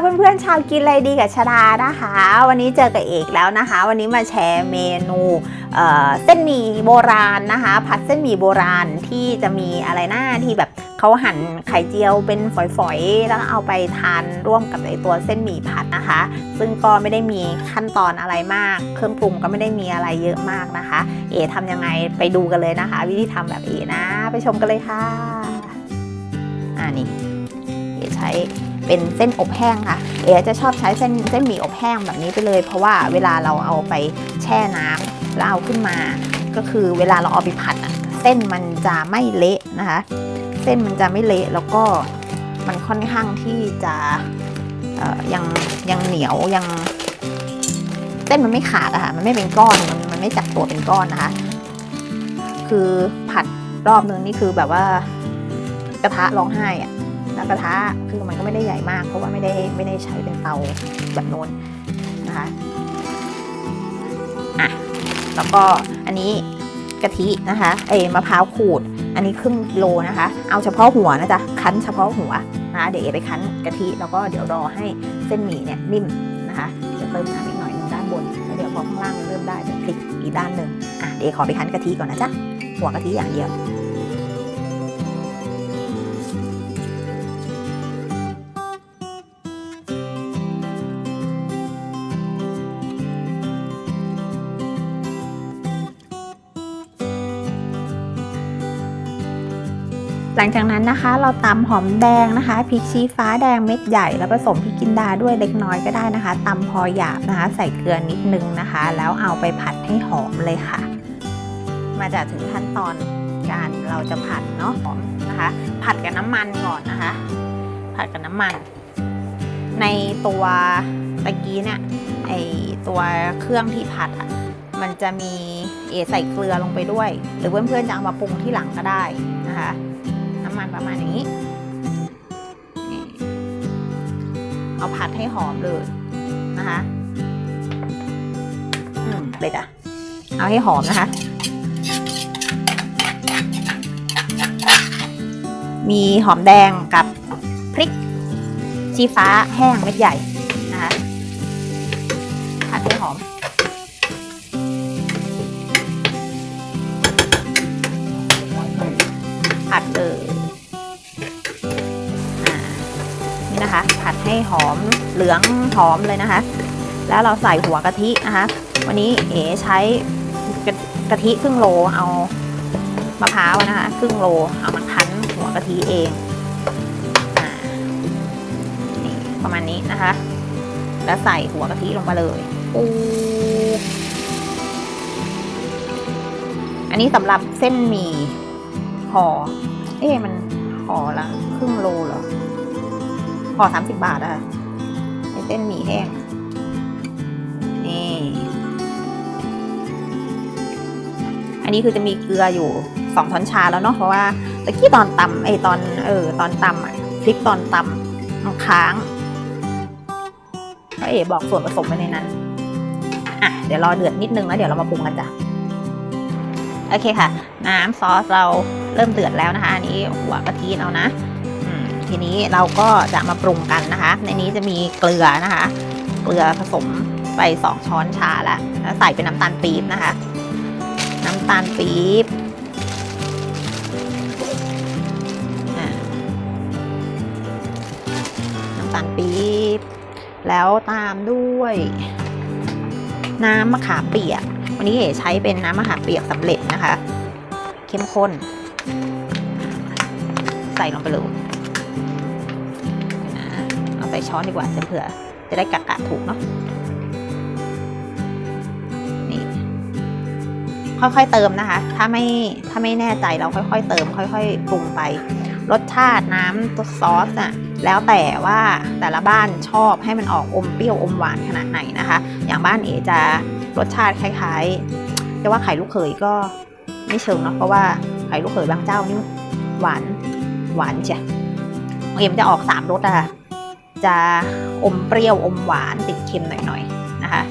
เพื่อนๆชาวกินอะไรดีกับชาดานะคะ วันนี้เจอกับเอกแล้วนะคะ วันนี้มาแชร์เมนูเเส้นหมี่โบราณนะคะ ผัดเส้นหมี่โบราณที่จะมีอะไรหน้าที่แบบเขาหั่นไข่เจียวเป็นฝอยๆ แล้วเอาไปทานร่วมกับไอตัวเส้นหมี่ผัดนะคะ ซึ่งก็ไม่ได้มีขั้นตอนอะไรมาก เครื่องปรุงก็ไม่ได้มีอะไรเยอะมากนะคะ เอทำยังไงไปดูกันเลยนะคะ วิธีทำแบบเอนะ ไปชมกันเลยค่ะอ่านี่เอใช้ เป็นเส้นอบแห้งค่ะ เอ๋จะชอบใช้เส้นเส้นหมี่อบแห้งแบบนี้ไปเลย เพราะว่าเวลาเราเอาไปแช่น้ำแล้วเอาขึ้นมา ก็คือเวลาเราเอาไปผัดเส้นมันจะไม่เละนะคะ เส้นมันจะไม่เละแล้วก็มันค่อนข้างที่จะยังยังเหนียวยัง เส้นมันไม่ขาดอะค่ะมันไม่เป็นก้อนมันมันไม่จับตัวเป็นก้อนนะคะ คือผัดรอบนึงนี่คือแบบว่ากระทะร้องไห้อะ แล้วกระทะคือมันก็ไม่ได้ใหญ่มาก เพราะว่าไม่ได้ไม่ได้ใช้เป็นเตาแบบโน้นนะคะอะแล้วก็อันนี้กะทินะคะเอมะพร้าวขูด อันนี้ครึ่งโลนะคะ เอาเฉพาะหัวนะจ๊ะคั้นเฉพาะหัวนะคะเดี๋ยวเอไปคั้นกะทิแล้วก็เดี๋ยวรอให้เส้นหมี่เนี่ยนิ่มนะคะจะเติมน้ำอีกหน่อยหนึงด้านบนแล้วเดี๋ยวพอข้างล่างเริ่มได้เดี๋ยวพลิกอีกด้านหนึ่งอะเดี๋ยวขอไปคั้นกะทิก่อนนะจ๊ะหัวกะทิอย่างเดียว หลังจากนั้นนะคะเราตำหอมแดงนะคะพริกชี้ฟ้าแดงเม็ดใหญ่ แล้วผสมพริกจินดาด้วยเล็กน้อยก็ได้นะคะตำพอหยาบนะคะ ใส่เกลือนิดนึงนะคะ แล้วเอาไปผัดให้หอมเลยค่ะ มาจากถึงขั้นตอนการเราจะผัดเนาะหอมนะคะ ผัดกับน้ำมันก่อนนะคะ ผัดกับน้ำมัน ในตัวตะกี้เนี่ยไอตัวเครื่องที่ผัดอะมันจะมีเอใส่เกลือลงไปด้วย หรือเพื่อนๆจะเอามาปรุงที่หลังก็ได้นะคะ น้ำมันประมาณนี้ เอาผัดให้หอมเลยนะคะอืมเลยจ้ะเอาให้หอมนะคะ มีหอมแดงกับพริกชี้ฟ้าแห้งเม็ดใหญ่ ให้หอมเหลืองหอมเลยนะคะ แล้วเราใส่หัวกะทินะคะ วันนี้เอ๋ใช้กะกะทิครึ่งโลเอามะพร้าวนะคะครึ่งโลเอามาคั้นหัวกะทิเองอนี่ประมาณนี้นะคะ แล้วใส่หัวกะทิลงไปเลยปูอันนี้สำหรับเส้นหมี่ห่อเอ๊ะมันห่อละครึ่งโลเหรอ ห่อสามสิบบาทอะไอเส้นหมี่แห้ง นี่ อันนี้คือจะมีเกลืออยู่สองช้อนชาแล้วเนาะ เพราะว่าตะกี้ตอนตำไอตอนเออตอนตำอะพริกตอนตำมันค้างก็เอ๋บอกส่วนผสมไปในนั้น อะ เดี๋ยวรอเดือดนิดนึงแล้วเดี๋ยวเรามาปรุงกันจ้ะ โอเคค่ะ น้ำซอสเราเริ่มเดือดแล้วนะคะ อันนี้หัวกะทิเอานะ ทีนี้เราก็จะมาปรุงกันนะคะ ในนี้จะมีเกลือนะคะ เกลือผสมไปสองช้อนชาแล้วแล้วใส่เป็นน้ำตาลปี๊บนะคะ น้ำตาลปี๊บน้ำตาลปี๊บแล้วตามด้วย น้ำมะขามเปียก วันนี้เอ๋ใช้เป็นน้ำมะขามเปียกสำเร็จนะคะ เข้มข้น ใส่ลงไปเลย ส่ช้อนดีกว่าจะเผื่อจะได้กะกะถูกเนาะนี่ค่อยๆเติมนะคะ ถ้าไม่ถ้าไม่แน่ใจเราค่อยๆ เติม ค่อยๆปรุงไป รสชาติน้ำตัวซอสน่ะแล้วแต่ว่าแต่ละบ้านชอบให้มันออกอมเปรี้ยวอมหวานขนาดไหนนะคะ อย่างบ้านเอจะรสชาติคล้ายๆจะว่าไข่ลูกเขยก็ไม่เชิงเนาะเพราะว่าไข่ลูกเขยบางเจ้านี่หวานหวานเชียเอ็มจะออกสามรสอะค่ะ จะอมเปรี้ยวอมหวานติดเค็มหน่อยๆนะคะ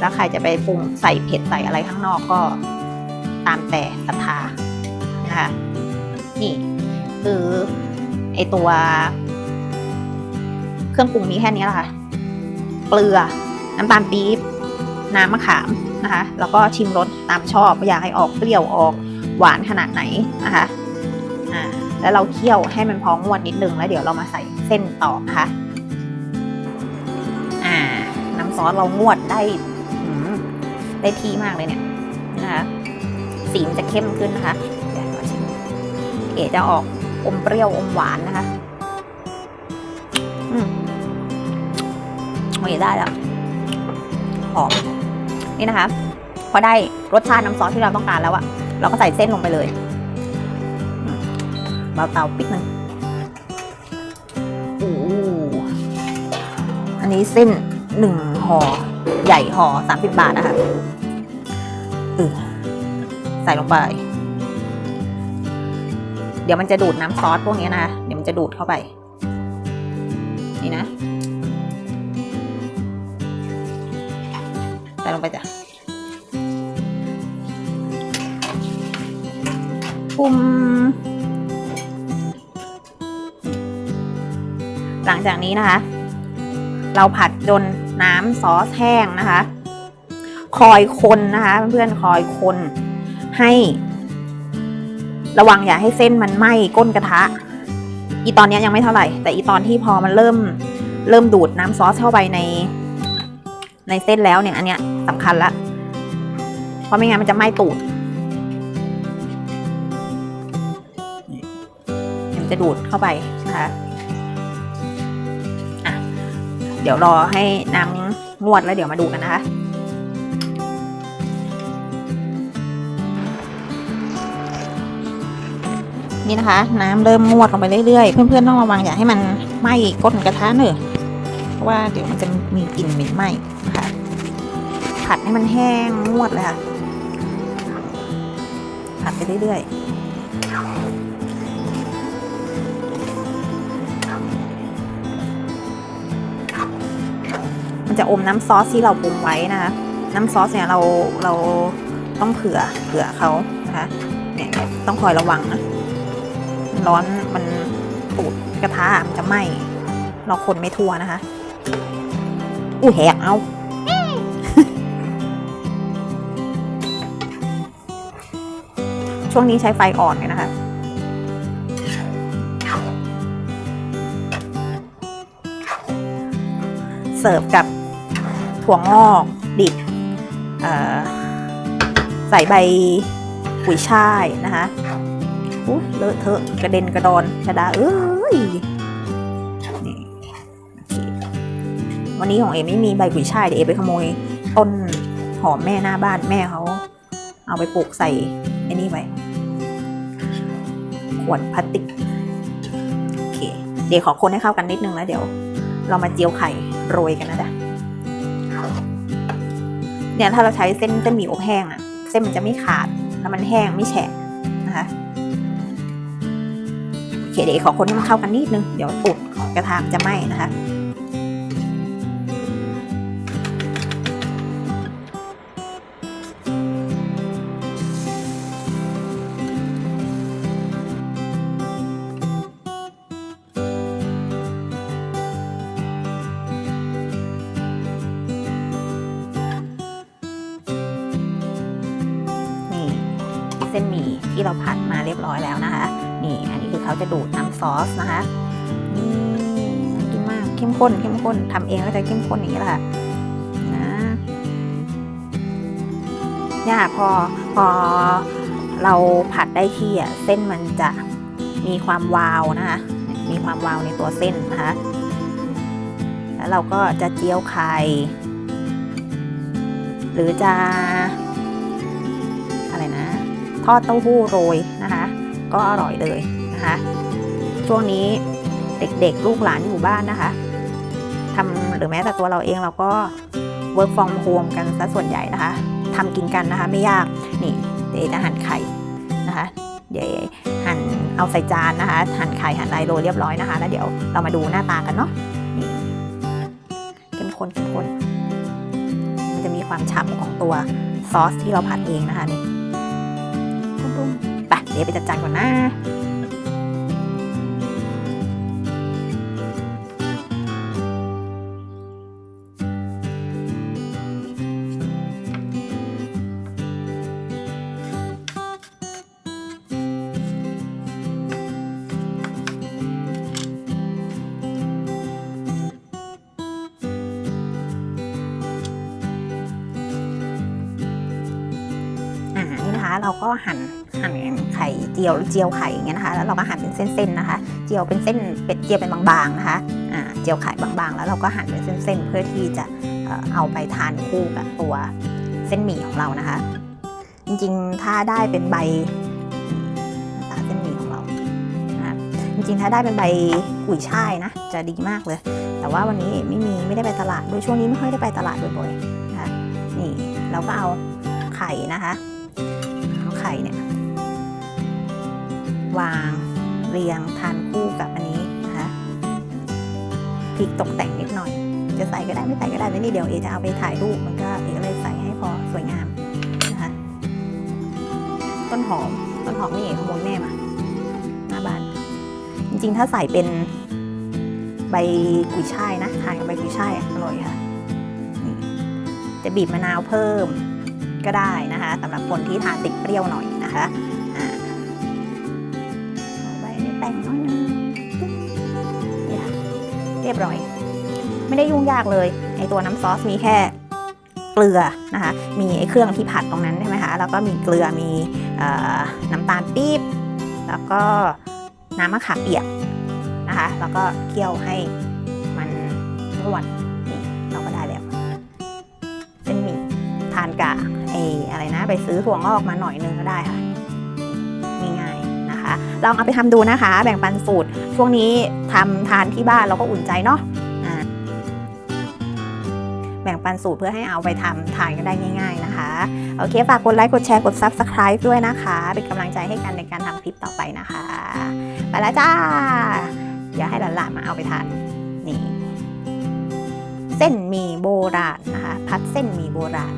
แล้วใครจะไปปรุงใส่เผ็ดใส่อะไรข้างนอกก็ตามแต่ศรัทธานะคะนี่คือไอตัว เครื่องปรุงมีแค่นี้แหละค่ะ เกลือน้ำตาลปี๊บน้ำมะขามนะคะ แล้วก็ชิมรสตามชอบอยากให้ออกเปรี้ยวออก หวานขนาดไหนนะคะอ่าแล้วเราเคี่ยวให้มันพองงวดนิดนึงแล้วเดี๋ยวเรามาใส่เส้นต่อนะคะอ่า น้ำซอสเรางวดได้ได้ที่มากเลยเนี่ยนะคะสีมันจะเข้มขึ้นนะคะเดี๋ยวชิมเอ๋จะออกอมเปรี้ยวอมหวานนะคะ อืมโอเคได้แล้วหอมนี่นะคะ พอได้รสชาติน้ำซอสที่เราต้องการแล้วอะ เราก็ใส่เส้นลงไปเลยอืมเบาเตาปิดหนึ่งโอ้อันนี้เส้นหนึ่งห่อใหญ่ห่อสามสิบบาทนะคะเออใส่ลงไป เดี๋ยวมันจะดูดน้ำซอสพวกนี้นะคะเดี๋ยวมันจะดูดเข้าไป นี่นะ ใส่ลงไปจ้ะ ปุ่มหลังจากนี้นะคะ เราผัดจนน้ำซอสแห้งนะคะ คอยคนนะคะเพื่อนๆคอยคนให้ ระวังอย่าให้เส้นมันไหม้ก้นกระทะ อีตอนนี้ยังไม่เท่าไหร่ แต่อีตอนที่พอมันเริ่มเริ่มดูดน้ำซอสเข้าไปใน ในเส้นแล้วเนี่ย อันเนี้ยสำคัญละเพราะไม่งั้นมันจะไหม้ตูด จะดูดเข้าไปนะคะอะเดี๋ยวรอให้น้ำงวดแล้วเดี๋ยวมาดูกันนะคะนี่นะคะ น้ำเริ่มงวดลงไปเรื่อยๆ เพื่อนๆต้องระวังอย่าให้มันไหม้ก้นกระทะเนอะเพราะว่าเดี๋ยวมันจะมีกลิ่นเหม็นไหม้นะคะผัดให้มันแห้งงวดเลยค่ะผัดไปเรื่อยๆ มันจะอมน้ำซอสที่เราปรุงไว้นะคะ น้ำซอสเนี่ยเราเราต้องเผื่อเผื่อเขานะคะเนี่ยต้องคอยระวังนะร้อนมันตูดกระทะมันจะไหม้เราคนไม่ทั่วนะคะ อู้แหกเอาช่วงนี้ใช้ไฟอ่อนเลยนะคะเสิร์ฟกับ ถั่วงอกดิบใส่ใบกุยช่ายนะคะอุ๊ยเลอะเทอะกระเด็นกระดอนชะดาเอ้ยอวันนี้ของเอไม่มีใบกุยช่ายเดี๋ยวเอไปขโมยต้นหอมแม่หน้าบ้านแม่เขาเอาไปปลูกใส่ไอ้นี่ไว้ขวดพลาสติกโอเค เดี๋ยวขอคนให้เข้ากันนิดนึงแล้วเดี๋ยว เรามาเจียวไข่โรยกันนะจ๊ะ เนี่ยถ้าเราใช้เส้นเส้นหมี่อบแห้งอะเส้นมันจะไม่ขาดแล้วมันแห้งไม่แฉะนะคะโอเคเดี๋ยวขอคนให้มันเข้ากันนิดนึงเดี๋ยวตุดกระทามนจะไหม้นะคะ เราผัดมาเรียบร้อยแล้วนะคะ นี่อันนี้คือเขาจะดูดน้ำซอสนะคะนี่น่ากินมากเข้มข้นเข้มข้นทำเองก็จะเข้มข้นอย่างนี้แหละนะเนี่ยพอพอเราผัดได้ที่อะเส้นมันจะมีความวาวนะคะมีความวาวในตัวเส้นนะคะแล้วเราก็จะเจียวไข่หรือจะ ทอดเต้าหู้โรยนะคะ ก็อร่อยเลยนะคะ ช่วงนี้เด็กๆ ลูกหลานอยู่บ้านนะคะทำหรือแม้แต่ตัวเราเองเราก็ work from home กันซะส่วนใหญ่นะคะทำกินกันนะคะไม่ยากนี่เดี๋ยวจะหั่นไข่นะคะเดี๋ยวหั่นเอาใส่จานนะคะ หั่นไข่หั่นไรโรยเรียบร้อยนะคะ แล้วเดี๋ยวเรามาดูหน้าตากันเนาะนี่เข้มข้นเข้มข้นมันจะมีความฉ่ำของตัวซอสที่เราผัดเองนะคะนี่ ปุ้มไปเดี๋ยวไปจัดจานก่อนนะเราก็หั่น หั่นไข่เจียวเจียวไข่อย่างเงี้ยนะคะ แล้วเราก็หั่นเป็นเส้นๆนะคะ เจียวเป็นเส้นเป็ดเจียวเป็นบางๆนะคะอ่าเจียวไข่บางๆ แล้วเราก็หั่นเป็นเส้นๆ เพื่อที่จะเอาไปทานคู่กับตัวเส้นหมี่ของเรานะคะ จริงๆถ้าได้เป็นใบหน้าตาเส้นหมี่ของเรานะจริงๆถ้าได้เป็นใบกุยช่ายนะจะดีมากเลย แต่ว่าวันนี้ไม่มีไม่ได้ไปตลาดด้วยช่วงนี้ไม่ค่อยได้ไปตลาดบ่อยๆนะคะนี่เราก็เอาไข่นะคะ วางเรียงทานคู่กับอันนี้นะคะพริกตกแต่งนิดหน่อย จะใส่ก็ได้ไม่ใส่ก็ได้แต่นี่เดี๋ยวเอจะเอาไปถ่ายรูปมันก็เอก็เลยใส่ให้พอสวยงามนะคะต้นหอมต้นหอมนี่เอขโมยแม่มาหน้าบ้าน จริงๆ ถ้าใส่เป็นใบกุยช่ายนะทานกับใบกุยช่ายอร่อยค่ะจะบีบมะนาวเพิ่มก็ได้นะคะสำหรับคนที่ทานติดเปรี้ยวหน่อยนะคะ น้อยนึงเนี่ยเรียบร้อย ไม่ได้ยุ่งยากเลยไอตัวน้ำซอสมีแค่เกลือนะคะ มีไอเครื่องที่ผัดตรงนั้นใช่ไหมคะแล้วก็มีเกลือมีอน้ำตาลปี๊บแล้วก็น้ำมะขามเปียกนะคะ แล้วก็เคี่ยวให้มันนวดนี่เราก็ได้แล้วเส้นหมี่ทานกะไออะไรนะ ไปซื้อถั่วงอกมาหน่อยนึงก็ได้ค่ะ ลองเอาไปทำดูนะคะ แบ่งปันสูตร ช่วงนี้ทำทานที่บ้านเราก็อุ่นใจเนาะแบ่งปันสูตรเพื่อให้เอาไปทำทานกันได้ง่าย ๆนะคะ โอเค ฝากกดไลค์กดแชร์กด Subscribe ด้วยนะคะ เป็นกำลังใจให้กันในการทำคลิปต่อไปนะคะ ไปแล้วจ้าอย่าให้หลานๆมาเอาไปทานนี่ เส้นหมีโบราณนะคะ พัดเส้นหมีโบราณ